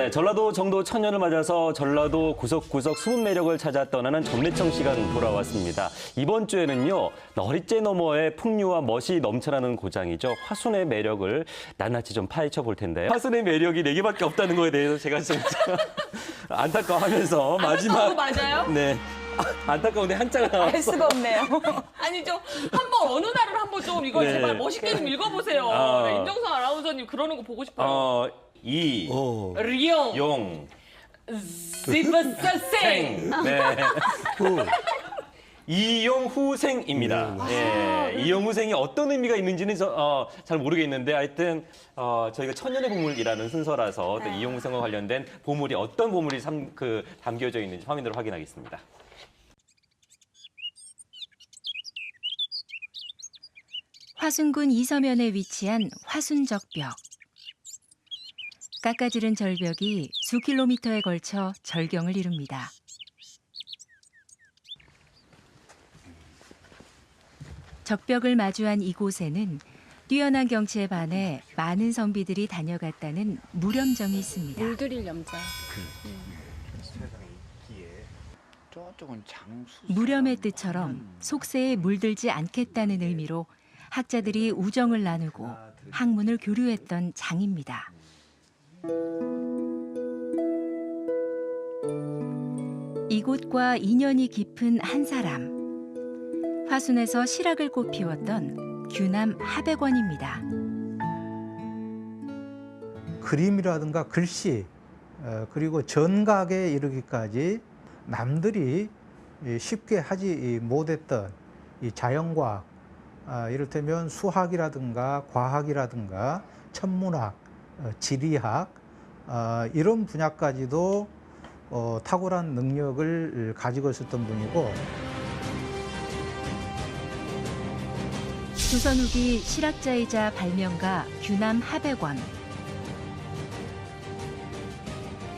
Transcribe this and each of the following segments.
네, 전라도 정도 천년을 맞아서 전라도 구석구석 숨은 매력을 찾아 떠나는 전매청 시간 돌아왔습니다. 이번 주에는요, 너리째 너머의 풍류와 멋이 넘쳐나는 고장이죠. 화순의 매력을 낱낱이 좀 파헤쳐 볼 텐데요. 화순의 매력이 네 개밖에 없다는 거에 대해서 제가 진짜 안타까워하면서 마지막. 맞아요? 네. 아, 안타까운데 한자가 나왔어. 알 수가 없네요. 아니죠. 한번 어느 날을 한번 좀 이거 네. 제발 멋있게 좀 읽어보세요. 아. 네, 임정선 아나운서님 그러는 거 보고 싶어요. 어, 이, 어. 리용, 용, 지브서생. 네. 이용후생입니다. 예, 이용후생이 어떤 의미가 있는지는 저, 어, 잘 모르겠는데 하여튼 어, 저희가 천년의 보물이라는 순서라서 또 이용후생과 관련된 보물이 어떤 보물이 삼, 그, 담겨져 있는지 화면으로 확인하겠습니다. 화순군 이서면에 위치한 화순적벽. 깎아지른 절벽이 수 킬로미터에 걸쳐 절경을 이룹니다. 적벽을 마주한 이곳에는 뛰어난 경치에 반해 많은 선비들이 다녀갔다는 무렴정이 있습니다. 물들일 염자. 저쪽은 장수. 무렴의 뜻처럼 속세에 물들지 않겠다는 의미로 학자들이 우정을 나누고 학문을 교류했던 장입니다. 이곳과 인연이 깊은 한 사람. 화순에서 실학을 꽃 피웠던 규남 하백원입니다. 그림이라든가 글씨 어, 그리고 전각에 이르기까지 남들이 이 쉽게 하지 못했던 아, 이를테면 수학이라든가 과학이라든가 천문학, 어, 지리학 아, 이런 분야까지도 어, 탁월한 능력을 가지고 있었던 분이고 조선 후기 실학자이자 발명가 규남 하백원.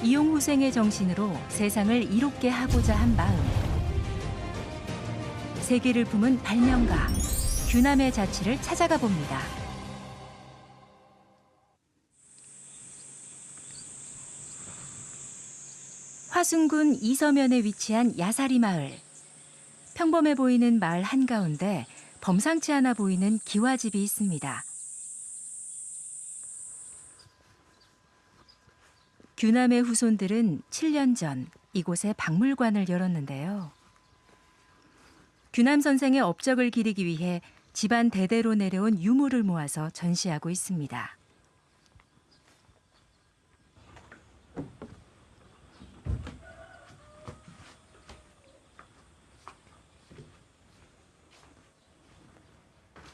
이용후생의 정신으로 세상을 이롭게 하고자 한 마음. 세계를 품은 발명가 규남의 자취를 찾아가 봅니다. 화순군 이서면에 위치한 야사리 마을. 평범해 보이는 마을 한가운데 범상치 않아 보이는 기와집이 있습니다. 규남의 후손들은 7년 전 이곳에 박물관을 열었는데요. 규남 선생의 업적을 기리기 위해 집안 대대로 내려온 유물을 모아서 전시하고 있습니다.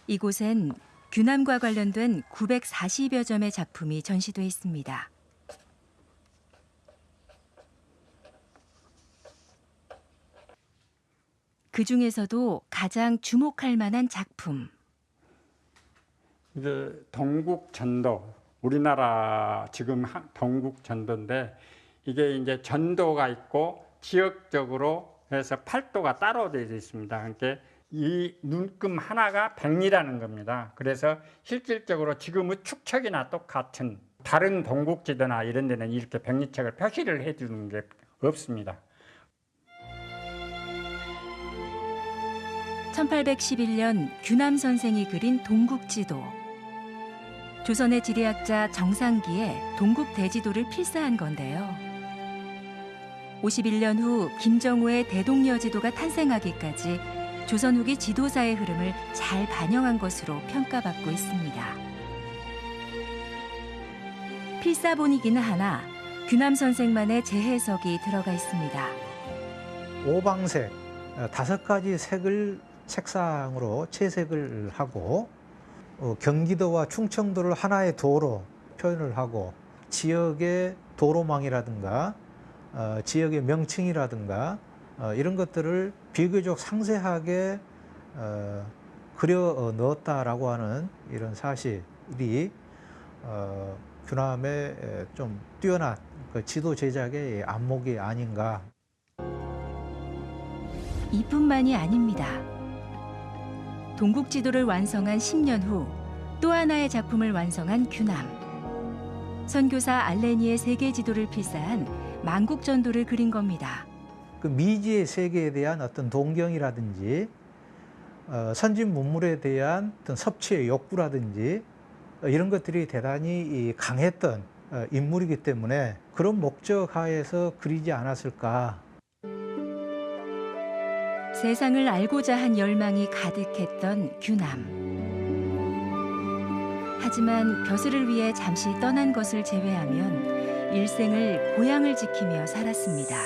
이곳엔 규남과 관련된 940여 점의 작품이 전시돼 있습니다. 그 중에서도 가장 주목할 만한 작품. 이제 동국 전도 우리나라 지금 하- 동국 전도인데 이게 이제 전도가 있고 지역적으로 해서 팔도가 따로 되어 있습니다. 그러니까 이 눈금 하나가 백리라는 겁니다. 그래서 실질적으로 지금의 축척이나 똑같은 다른 동국지도나 이런 데는 이렇게 백리책을 표시를 해주는 게 없습니다. 1811년 규남 선생이 그린 동국지도. 조선의 지리학자 정상기에 동국 대지도를 필사한 건데요. 51년 후 김정우의 대동여 지도가 탄생하기까지 조선 후기 지도사의 흐름을 잘 반영한 것으로 평가받고 있습니다. 필사본이기는 하나 규남 선생만의 재해석이 들어가 있습니다. 오방색 어, 다섯 가지 색을 색상으로 채색을 하고 어, 경기도와 충청도를 하나의 도로 표현을 하고 지역의 도로망이라든가 어, 지역의 명칭이라든가 어, 이런 것들을 비교적 상세하게 어, 그려 어, 넣었다라고 하는 이런 사실이 어, 규남의 에, 좀 뛰어난 그 지도 제작의 안목이 아닌가 이뿐만이 아닙니다. 동국지도를 완성한 10년 후 또 하나의 작품을 완성한 규남. 선교사 알레니의 세계 지도를 필사한 만국 전도를 그린 겁니다. 그 미지의 세계에 대한 어떤 동경이라든지 어, 선진 문물에 대한 어떤 섭취의 욕구라든지 어, 이런 것들이 대단히 이 강했던 어, 인물이기 때문에 그런 목적 하에서 그리지 않았을까 세상을 알고자 한 열망이 가득했던 규남. 하지만 벼슬을 위해 잠시 떠난 것을 제외하면 일생을 고향을 지키며 살았습니다.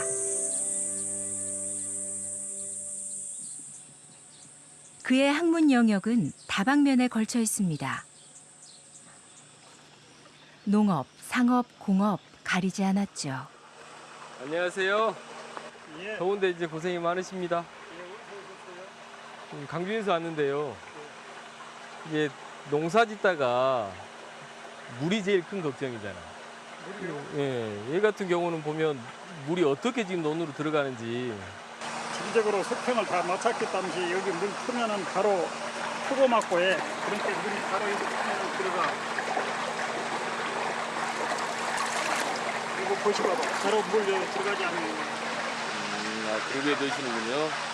그의 학문 영역은 다방면에 걸쳐 있습니다. 농업, 상업, 공업 가리지 않았죠. 안녕하세요. 더운데 이제 고생이 많으십니다. 음, 강주에서 왔는데요. 이게 농사 짓다가 물이 제일 큰 걱정이잖아. 예, 얘 같은 경우는 보면 물이 어떻게 지금 논으로 들어가는지 지리적으로 수평을 다 맞췄기 때문에 여기 물 크면은 바로 크고 맞고 해. 그러니까 물이 바로 여기 크면은 들어가. 이거 보시고 봐. 바로 물 여기 들어가지 않는 거. 아, 그러게 되시는군요.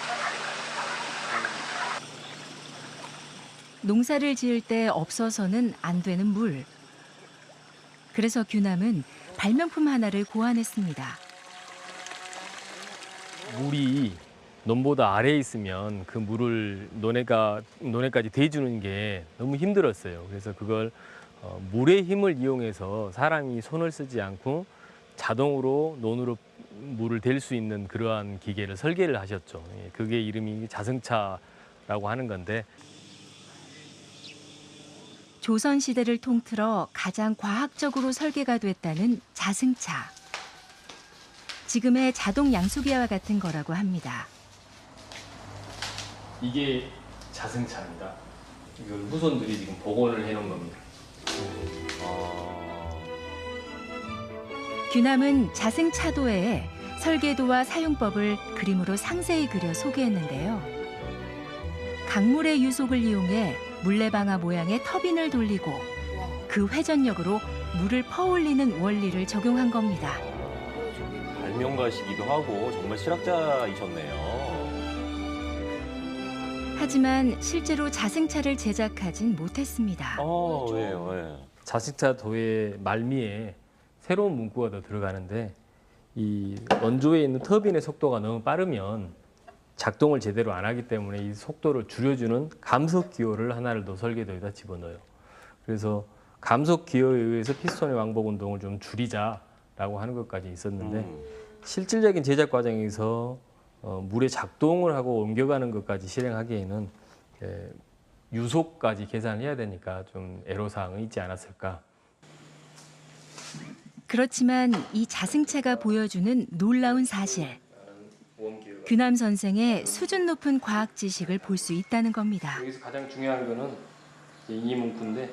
농사를 지을 때 없어서는 안 되는 물. 그래서 규남은 발명품 하나를 고안했습니다. 물이 논보다 아래에 있으면 그 물을 논에가 논에까지 대주는 게 너무 힘들었어요. 그래서 그걸 어, 물의 힘을 이용해서 사람이 손을 쓰지 않고 자동으로 논으로 물을 댈 수 있는 그러한 기계를 설계를 하셨죠. 예, 그게 이름이 자승차라고 하는 건데 조선 시대를 통틀어 가장 과학적으로 설계가 됐다는 자승차. 지금의 자동 양수기와 같은 거라고 합니다. 이게 자승차입니다. 이걸 후손들이 지금 복원을 해놓은 겁니다. 규남은 자승차도에 설계도와 사용법을 그림으로 상세히 그려 소개했는데요. 강물의 유속을 이용해 물레방아 모양의 터빈을 돌리고 그 회전력으로 물을 퍼올리는 원리를 적용한 겁니다. 발명가시기도 하고 정말 실학자이셨네요. 하지만 실제로 자승차를 제작하진 못했습니다. 어, 왜요? 왜? 자식차 도의 말미에 새로운 문구가 더 들어가는데 이 원조에 있는 터빈의 속도가 너무 빠르면 작동을 제대로 안 하기 때문에 이 속도를 줄여주는 감속 기호를 하나를 더 설계도에다 집어넣어요. 그래서 감속 기호에 의해서 피스톤의 왕복 운동을 좀 줄이자라고 하는 것까지 있었는데 음. 실질적인 제작 과정에서 어, 물의 작동을 하고 옮겨가는 것까지 실행하기에는 에, 유속까지 계산을 해야 되니까 좀 애로사항이 있지 않았을까. 그렇지만 이 자승차가 보여주는 놀라운 사실. 규남 선생의 수준 높은 과학 지식을 볼 수 있다는 겁니다. 여기서 가장 중요한 거는 이제 이 문구인데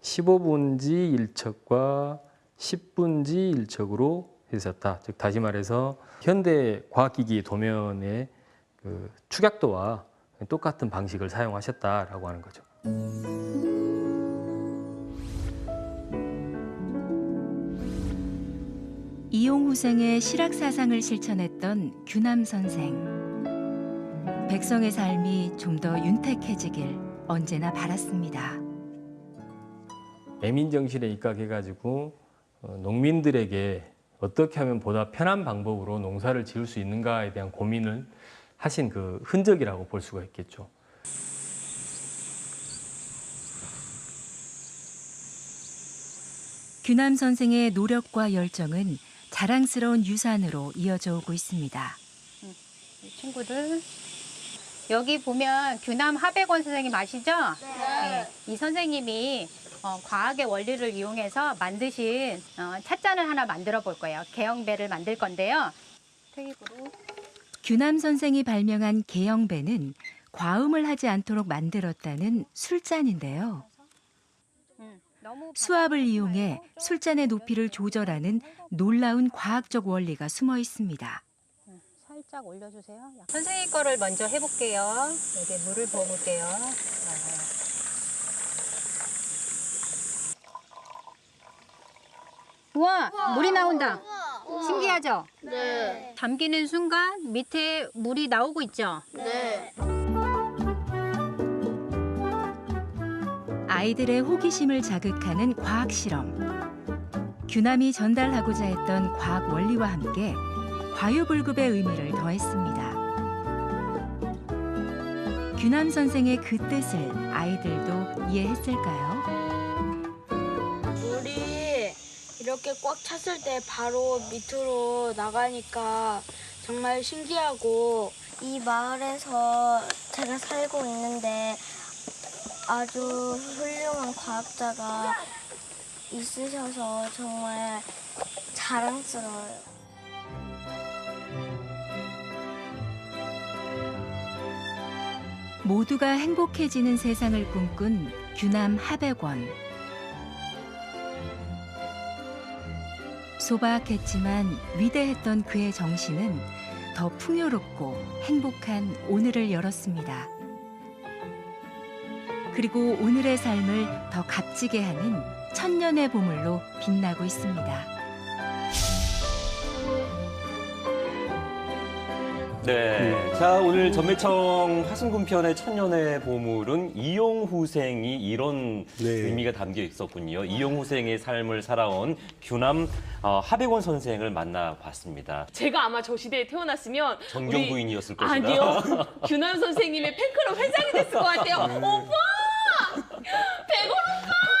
15분지 1척과 10분지 1척으로 했었다. 즉 다시 말해서 현대 과학기기 도면의 그 축약도와 똑같은 방식을 사용하셨다라고 하는 거죠. 이용후생의 실학 사상을 실천했던 규남 선생. 백성의 삶이 좀 더 윤택해지길 언제나 바랐습니다. 애민 정신에 입각해 가지고 어, 농민들에게 어떻게 하면 보다 편한 방법으로 농사를 지을 수 있는가에 대한 고민을 하신 그 흔적이라고 볼 수가 있겠죠. 규남 선생의 노력과 열정은 자랑스러운 유산으로 이어져 오고 있습니다. 친구들 여기 보면 규남 하백원 선생님 아시죠? 네. 이 선생님이 어, 과학의 원리를 이용해서 만드신 어, 찻잔을 하나 만들어 볼 거예요. 개영배를 만들 건데요. 테이프로 규남 선생이 발명한 개영배는 과음을 하지 않도록 만들었다는 술잔인데요. 음, 수압을 이용해 술잔의 높이를 조절하는 놀라운 과학적 원리가 숨어 있습니다. 살짝 올려주세요. 선생님 거를 먼저 해볼게요. 여기 물을 부어볼게요. 우와, 물이 나온다. 신기하죠? 네. 담기는 순간 밑에 물이 나오고 있죠? 아이들의 호기심을 자극하는 과학 실험. 규남이 전달하고자 했던 과학 원리와 함께 과유불급의 의미를 더했습니다. 규남 선생의 그 뜻을 아이들도 이해했을까요? 물이 이렇게 꽉 찼을 때 바로 밑으로 나가니까 정말 신기하고 이 마을에서 제가 살고 있는데 아주 훌륭한 과학자가 있으셔서 정말 자랑스러워요. 모두가 행복해지는 세상을 꿈꾼 규남 하백원. 소박했지만 위대했던 그의 정신은 더 풍요롭고 행복한 오늘을 열었습니다. 그리고 오늘의 삶을 더 값지게 하는 천년의 보물로 빛나고 있습니다. 네. 자, 오늘 전매청 화순군 편의 천년의 보물은 이용후생이 이런 네. 의미가 담겨 있었군요. 이용후생의 삶을 살아온 규남 어, 하백원 선생을 만나봤습니다. 제가 아마 저 시대에 태어났으면 정경 부인이었을 것이다. 아니요. 규남 선생님의 팬클럽 회장이 됐을 것 같아요. 오빠!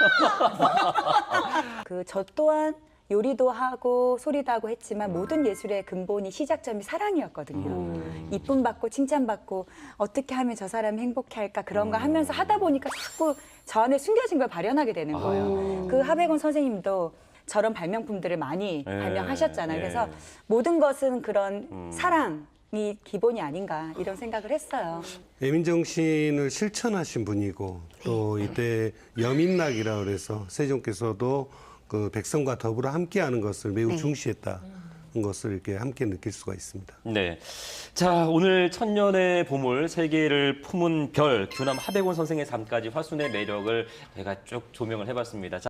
그 저 또한 요리도 하고 소리도 하고 했지만 모든 예술의 근본이 시작점이 사랑이었거든요. 이쁨 받고 칭찬받고 어떻게 하면 저 사람이 행복해 할까 그런 거 하면서 하다 보니까 자꾸 저 안에 숨겨진 걸 발현하게 되는 거예요. 그 하백원 선생님도 저런 발명품들을 많이 네, 발명하셨잖아요. 네. 그래서 모든 것은 그런 음. 사랑 이 기본이 아닌가 이런 생각을 했어요. 애민정신을 실천하신 분이고 또 이때 여민락이라 그래서 세종께서도 그 백성과 더불어 함께하는 것을 매우 중시했다. 것을 이렇게 함께 느낄 수가 있습니다. 네. 자, 오늘 천년의 보물 세계를 품은 별 규남 하백원 선생의 삶까지 화순의 매력을 저희가 쭉 조명을 해봤습니다. 자,